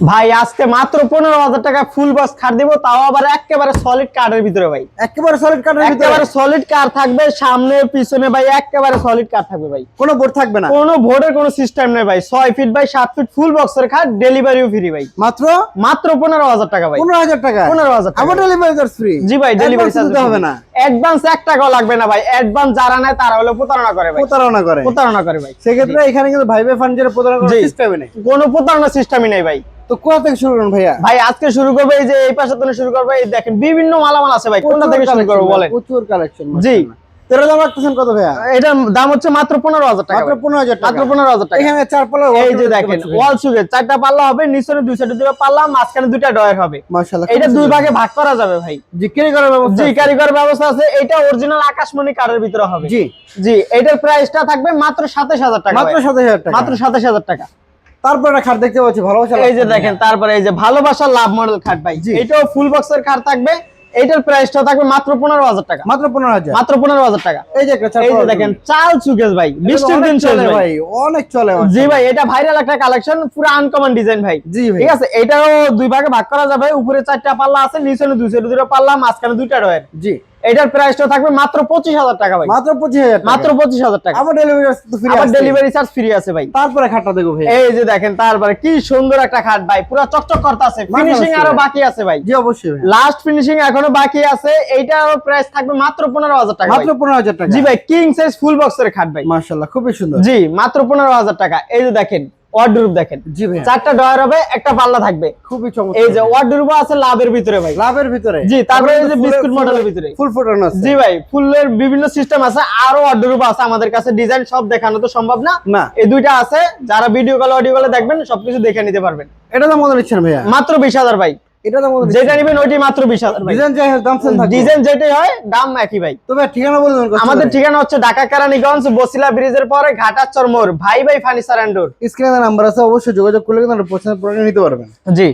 ভাই আজকে মাত্র পনেরো হাজার টাকা ফুল বক্স খাট দিব তাও আবার একেবারে সলিড কার্ডের ভিতরে ভাই। একেবারে সলিড কাঠের ভিতরে? একেবারে সলিড কার থাকবে সামনে পিছনে ভাই একেবারে সলিড কার থাকবে ভাই। কোনো বোর্ড থাকবে না? কোনো ভোটের কোনো সিস্টেম নেই ভাই। ছয় ফিট বাই সাত ফিট ফুল বক্সের খাট ডেলিভারিও ফ্রি ভাই। মাত্র? মাত্র পনেরো হাজার টাকা ভাই। পনেরো হাজার টাকা? পনেরো হাজার টাকা। আবার ডেলিভারি চার্জ ফ্রি জি ভাই ডেলিভারি দিতে হবে না। অ্যাডভান্স এক টাকাও লাগবে না ভাই। অ্যাডভান্স যারা নেয় তারা হলো প্রতারণা করে ভাই। প্রতারণা করে। প্রতারণা করে ভাই। সেক্ষেত্রে এখানে কিন্তু ভাই ভাই ফার্নিচারের প্রতারণা। সিস্টেমে নেই। কোনো প্রতারণা সিস্টেমই নেই ভাই। তো কোথা থেকে শুরু করুন ভাইয়া? ভাই আজকে শুরু করবে এই যে এই পাশে শুরু করবে এই দেখেন বিভিন্ন মালামাল আছে ভাই কোনটা থেকে শুরু করব বলেন? প্রচুর কালেকশন জি। তেরো দাম রাখতেছেন কত ভাইয়া? এটার দাম হচ্ছে মাত্র পনেরো হাজার টাকা মাত্র পনেরো হাজার মাত্র পনেরো হাজার টাকা। এখানে চার পাল্লা এই যে দেখেন ওয়াল সুগে চারটা পাল্লা হবে নিচনে দুই সাইডে দুটো পাল্লা মাঝখানে দুইটা ডয়ার হবে। মাশাআল্লাহ এটা দুই ভাগে ভাগ করা যাবে ভাই। জি ব্যবস্থা জি ব্যবস্থা আছে। এটা অরিজিনাল আকাশমণি কার্ডের ভিতরে হবে। জি। জি এটার প্রাইসটা থাকবে মাত্র সাতাশ হাজার টাকা মাত্র ভাই। সাত হাজার টাকা। মাত্র সাতাশ হাজার টাকা। তারপর একটা খাট দেখতে পাচ্ছি ভালোবাসা এই যে দেখেন তারপরে এই যে ভালোবাসার লাভ মডেল খাট ভাই। এটাও ফুল বক্সের খাট থাকবে। এইটার প্রাইসটা থাকবে মাত্র পনেরো হাজার টাকা। মাত্র পনেরো হাজার। মাত্র পনেরো হাজার টাকা। এই যে এই যে দেখেন চাল সুকেস ভাই বৃষ্টির দিন চলে ভাই অনেক চলে জি ভাই এটা ভাইরাল একটা কালেকশন পুরো আনকমন ডিজাইন ভাই। জি ঠিক আছে? এটাও দুই ভাগে ভাগ করা যাবে। উপরে চারটা পাল্লা আছে নিচে দুই সাইডে দুটো পাল্লা মাঝখানে দুইটা রয়ের। জি। এটার প্রাইসটা থাকবে মাত্র পঁচিশ হাজার টাকা ভাই। মাত্র পঁচিশ হাজার মাত্র পঁচিশ হাজার টাকা। আবার ডেলিভারি তো ফ্রি আবার ডেলিভারি চার্জ ফ্রি আছে ভাই। তারপরে খাটটা দেখো ভাই। এই যে দেখেন তারপরে কি সুন্দর একটা খাট ভাই পুরো চকচক করতে আছে ফিনিশিং আরও বাকি আছে ভাই। জি অবশ্যই ভাই। লাস্ট ফিনিশিং এখনও বাকি আছে। এইটার প্রাইস থাকবে মাত্র পনেরো হাজার টাকা মাত্র ভাই। পনেরো হাজার টাকা। জি ভাই কিং সাইজ ফুল বক্সের খাট ভাই। মাশাআল্লাহ খুবই সুন্দর। জি মাত্র পনেরো হাজার টাকা। এই যে দেখেন ওয়ার্ডরুপ দেখেন। জি ভাই চারটা ডয়ার হবে একটা পাল্লা থাকবে। খুবই চমৎকার এই যে আছে লাভের ভিতরে ভাই। লাভের ভিতরে। জি তারপরে এই যে বিস্কুট মডেলের ভিতরে। ফুল ফুটানো আছে। জি ভাই ফুলের বিভিন্ন সিস্টেম আছে আরও ওয়ার্ডরুপ আছে আমাদের কাছে। ডিজাইন সব দেখানো তো সম্ভব না। না। এই দুইটা আছে যারা ভিডিও কল অডিও কলে দেখবেন সবকিছু দেখে নিতে পারবেন। এটা তো মনে নিচ্ছেন ভাইয়া। মাত্র বিশ হাজার ভাই। এটা তো যেটা নিবেন ওইটি মাত্র বিশ হাজার ভাই। ডিজাইন যাই হোক দাম সেম থাকবে। ডিজাইন যেটাই হয় দাম একই ভাই। তবে ঠিকানা বলে দেন আমাদের ঠিকানা হচ্ছে ঢাকা কেরানীগঞ্জ বসিলা ব্রিজের পরে ঘাটাচর মোড় ভাই ভাই ফার্নিচার ডোর স্ক্রিনে নাম্বার আছে অবশ্যই যোগাযোগ করলে কিন্তু আপনারা পছন্দের প্রোডাক্ট নিতে পারবেন। জি।